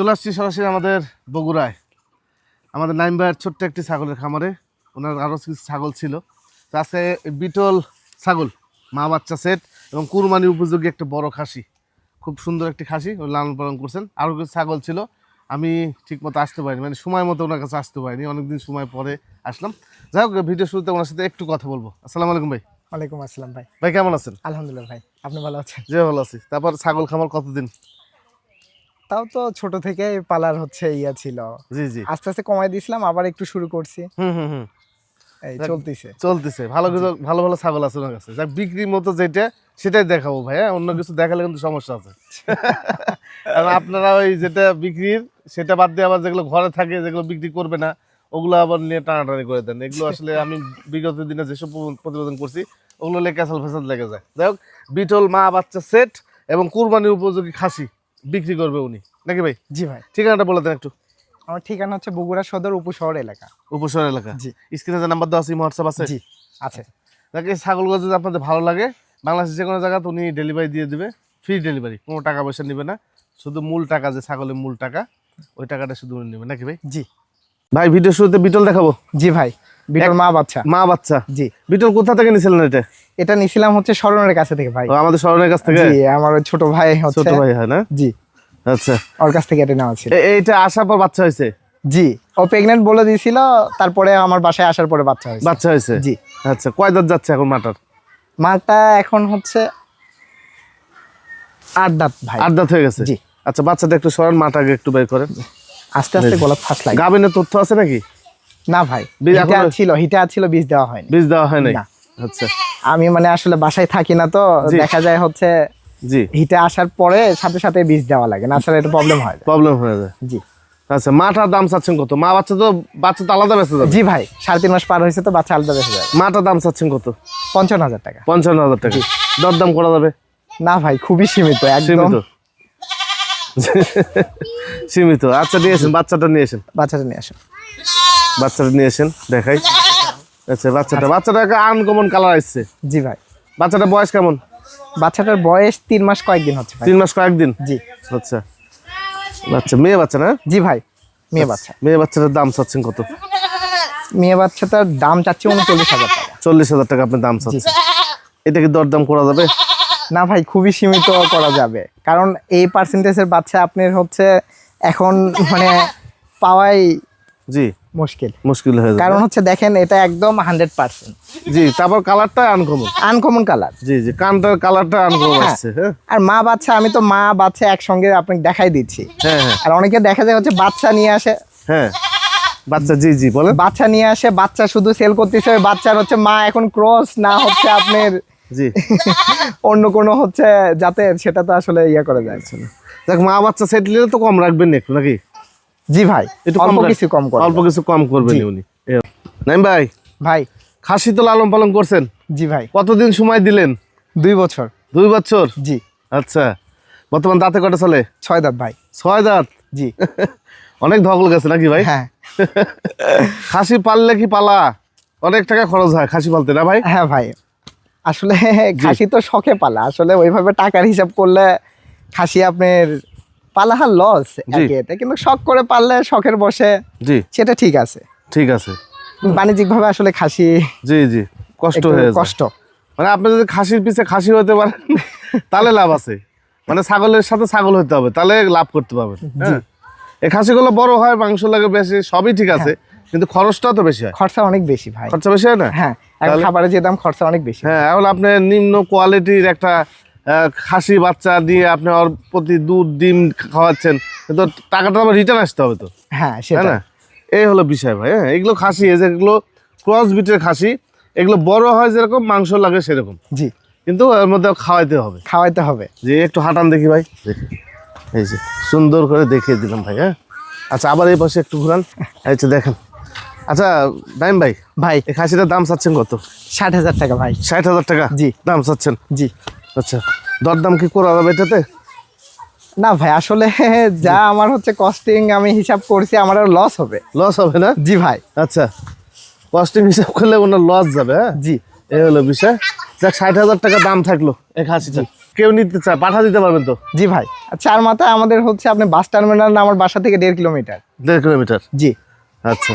চলে আসছি সরাসরি আমাদের বগুড়ায়। আমাদের নাইম ভাইয়ের ছোট্ট একটি ছাগলের খামারে। ওনার আরও কিছু ছাগল ছিল। তো আজকে বিটল ছাগল মা বাচ্চা সেট এবং কুরবানি উপযোগী একটা বড় খাসি। খুব সুন্দর একটি খাসি ও লালন পালন করছেন। আরও কিছু ছাগল ছিল। আমি ঠিক মতো আসতে পারিনি মানে সময় মতো ওনার কাছে আসতে পারিনি। অনেকদিন সময় পরে আসলাম। যাই হোক ভিডিও শুরুতে ওনার সাথে একটু কথা বলব। আসসালামু আলাইকুম ভাই। ওয়ালাইকুম আসসালাম ভাই। ভাই কেমন আছেন? আলহামদুলিল্লাহ ভাই। আপনি ভালো আছেন? যে ভালো আছি। তারপর ছাগল খামার কতদিন? তাও তো ছোট থেকে পালার হচ্ছে ইয়া ছিল। জি জি। আস্তে আস্তে কমাই দিয়েছিলাম আবার একটু শুরু করছি। হুম হুম হুম। এই চলতেছে। চলতেছে। ভালো কিছু ভালো ভালো ছাগল আছে ওনার কাছে। যাক বিক্রির মতো যেটা সেটাই দেখাবো ভাই হ্যাঁ? অন্য কিছু দেখালে কিন্তু সমস্যা আছে। আপনারা ওই যেটা বিক্রির সেটা বাদ দিয়ে আবার যেগুলো ঘরে থাকে যেগুলো বিক্রি করবে না ওগুলো আবার নিয়ে টানাটানি করে দেন। এগুলো আসলে আমি বিগত দিনে যেসব প্রতিবেদন করছি ওগুলো লেগে ক্যাসাল ফেসাল লেগে যায়। যাই হোক বিটল মা বাচ্চা সেট এবং কুরবানির উপযোগী খাসি। বিক্রি করবে উনি। নাকি ভাই? জি ভাই। ঠিকানাটা বলে দেন একটু। আমার ঠিকানা হচ্ছে বগুড়া সদর উপশহর এলাকা। উপশহর এলাকা। জি। স্ক্রিনে যে নাম্বার দেওয়া আছে হোয়াটসঅ্যাপ আছে? জি আছে। নাকি ছাগলগুলো যদি আপনাদের ভালো লাগে বাংলাদেশের যে কোনো জায়গাতে উনি ডেলিভারি দিয়ে দেবে। ফ্রি ডেলিভারি কোনো টাকা পয়সা নেবে না। শুধু মূল টাকা যে ছাগলের মূল টাকা ওই টাকাটা শুধু উনি নেবে। নাকি ভাই? জি। ভাই ভিডিও শুরুতে বিটল দেখাবো? জি ভাই বিটল মা বাচ্চা। মা বাচ্চা? জি। বিটল কোথা থেকে নিয়েছিলেন এটা? এটা নিছিলাম হচ্ছে স্মরণের কাছে থেকে ভাই। আমাদের স্মরণের কাছ থেকে? জি আমার ছোট ভাই হচ্ছে। ছোট ভাই হয় না? জি। আচ্ছা। ওর কাছ থেকে এটা নেওয়া ছিল। এইটা আসার পর বাচ্চা হয়েছে? জি ও প্রেগনেন্ট বলে দিয়েছিল তারপরে আমার বাসায় আসার পরে বাচ্চা হয়েছে। বাচ্চা হয়েছে? জি। আচ্ছা কয় দাঁত যাচ্ছে এখন মাটার? মাটা এখন হচ্ছে আট দাঁত ভাই। আট দাঁত হয়ে গেছে? জি। আচ্ছা বাচ্চাটা একটু সরান মাটাকে একটু বের করেন। আস্তে আস্তে গোলাপ ফাঁস লাগে। গাভিনের তথ্য আছে নাকি? না ভাই হিটার ছিল হিটার ছিল বীজ দেওয়া হয়নি। বীজ দেওয়া হয় নাই? আচ্ছা। আমি মানে আসলে বাসায় থাকি না তো দেখা যায় হচ্ছে জি। হিটে আসার পরে সাথে সাথে বীজ দেওয়া লাগে না আসলে এটা প্রবলেম হয় প্রবলেম হয়ে যায়। জি। আচ্ছা মাটার দাম চাচ্ছেন কত? মা বাচ্চা তো বাচ্চা তো আলাদা বেঁচে যাবে। জি ভাই সাড়ে তিন মাস পার হয়েছে তো বাচ্চা আলাদা বেঁচে যাবে। মাটার দাম চাচ্ছেন কত? পঞ্চান্ন হাজার টাকা। পঞ্চান্ন হাজার টাকা। দরদাম করা যাবে? না ভাই খুবই সীমিত একদম সীমিত। আচ্ছা নিয়ে আসেন বাচ্চাটা নিয়ে আসেন। বাচ্চাটা নিয়ে আসেন। বাচ্চাটা নিয়ে আসেন দেখাই। আচ্ছা বাচ্চাটা বাচ্চাটা আনকমন কালার আসছে। জি ভাই। বাচ্চাটা বয়স কেমন? বাচ্চাটার বয়স তিন মাস কয়েকদিন হচ্ছে তিন মাস কয়েকদিন জি। আচ্ছা। আচ্ছা মেয়ে বাচ্চা না? জি ভাই মেয়ে বাচ্চা। মেয়ে বাচ্চাটার দাম চাচ্ছেন কত? মেয়ে বাচ্চাটার দাম চাচ্ছি উনচল্লিশ হাজার টাকা। চল্লিশ হাজার টাকা আপনি দাম চাচ্ছেন। এটা কি দরদাম করা যাবে? না ভাই খুবই সীমিত করা যাবে। কারণ এই পার্সেন্টেজের বাচ্চা আপনার হচ্ছে এখন মানে পাওয়াই জি। মুশকিল। মুশকিল হয়ে যাবে। কারণ হচ্ছে দেখেন এটা একদম হান্ড্রেড পার্সেন্ট জি তারপর কালারটা uncommon uncommon colour ji ji কানটার কালারটা আনকমন। আসছে হ্যাঁ। আর মা বাচ্চা আমি তো মা বাচ্চা একসঙ্গে আপনাকে দেখাই দিচ্ছি। হ্যাঁ হ্যাঁ। আর অনেকে দেখা যায় হচ্ছে বাচ্চা নিয়ে আসে। হ্যাঁ। বাচ্চা জি জি বলেন। বাচ্চা নিয়ে আসে বাচ্চা শুধু সেল করতেছে বাচ্চার হচ্ছে মা এখন ক্রস না হচ্ছে আপনার জি। অন্য কোনো হচ্ছে যাতে সেটা তো আসলে ইয়ে করা যায়। না। দেখ মা বাচ্চা সেট নিলে তো কম রাখবেন একটু নাকি? জি ভাই একটু অল্প কিছু কম করে অল্প কিছু কম করবেন। উনি। নাইম ভাই ভাই। খাসি তো লালন পালন করছেন? জি ভাই। কতদিন সময় দিলেন? দুই বছর। দুই বছর? জি। আচ্ছা। বর্তমান দাঁতে কটা চলে? ছয় দাঁত ভাই। ছয় দাঁত? জি। অনেক ধকল গেছে নাকি ভাই? হ্যাঁ। খাসি পাললে কি পালা? অনেক টাকা খরচ হয় খাসি পালতে না ভাই? হ্যাঁ ভাই। আসলে খাসি তো শখে পালা। আসলে ওইভাবে টাকার হিসাব করলে খাসি আপনার পালাহার লস। এতে কিন্তু শখ করে পারলে শখের বসে জি। সেটা ঠিক আছে। ঠিক আছে। বাণিজ্যিক ভাবে আসলে খাসি জি জি। কষ্ট হয়ে কষ্ট। মানে আপনি যদি খাসির পিছে খাসি হতে পারেন তাহলে লাভ আছে। মানে ছাগলের সাথে ছাগল হতে হবে তাহলে লাভ করতে পারবেন। হ্যাঁ? এই খাসিগুলো বড় হয় মাংস লাগে বেশি সবই ঠিক আছে কিন্তু খরচটাও তো বেশি হয়। খরচা অনেক বেশি ভাই। খরচা বেশি হয় না? হ্যাঁ। খাবারের যে দাম খরচা অনেক বেশি। হ্যাঁ এখন আপনি নিম্ন কোয়ালিটির একটা খাসি বাচ্চা দিয়ে আপনি ওর প্রতি দুধ ডিম খাওয়াচ্ছেন কিন্তু টাকাটা আবার রিটার্ন আসতে হবে তো। হ্যাঁ সেটা না? এই হলো বিষয় ভাই হ্যাঁ এগুলো খাসি এই যে এগুলো ক্রস বিটের খাসি এগুলো বড় হয় যেরকম মাংস লাগে সেরকম। জি। কিন্তু এর মধ্যে খাওয়াইতে হবে। খাওয়াইতে হবে। যে একটু হাঁটান দেখি ভাই দেখি। এই যে সুন্দর করে দেখিয়ে দিলাম ভাই হ্যাঁ। আচ্ছা আবার এই পাশে একটু ঘুরান যে দেখেন। আচ্ছা নাইম ভাই ভাই। এই খাসিটার দাম চাচ্ছেন কত? ষাট হাজার টাকা ভাই। ষাট হাজার টাকা? জি। দাম চাচ্ছেন? জি। আচ্ছা দরদাম কি করা যাবে এটাতে? না ভাই আসলে যা আমার হচ্ছে কস্টিং আমি হিসাব করছি আমার লস হবে। লস হবে না? জি ভাই। আচ্ছা কস্টিং হিসাব করলে ওনার লস যাবে হ্যাঁ? জি। এই হলো বিষয়। যাক ষাট হাজার টাকা দাম থাকল এই খাসিটা কেউ নিতে চায় পাঠা দিতে পারবেন তো? জি ভাই। আর চার মাথায় আমাদের হচ্ছে আপনি বাস টার্মিনাল আমার বাসা থেকে দেড় কিলোমিটার। দেড় কিলোমিটার? জি। আচ্ছা।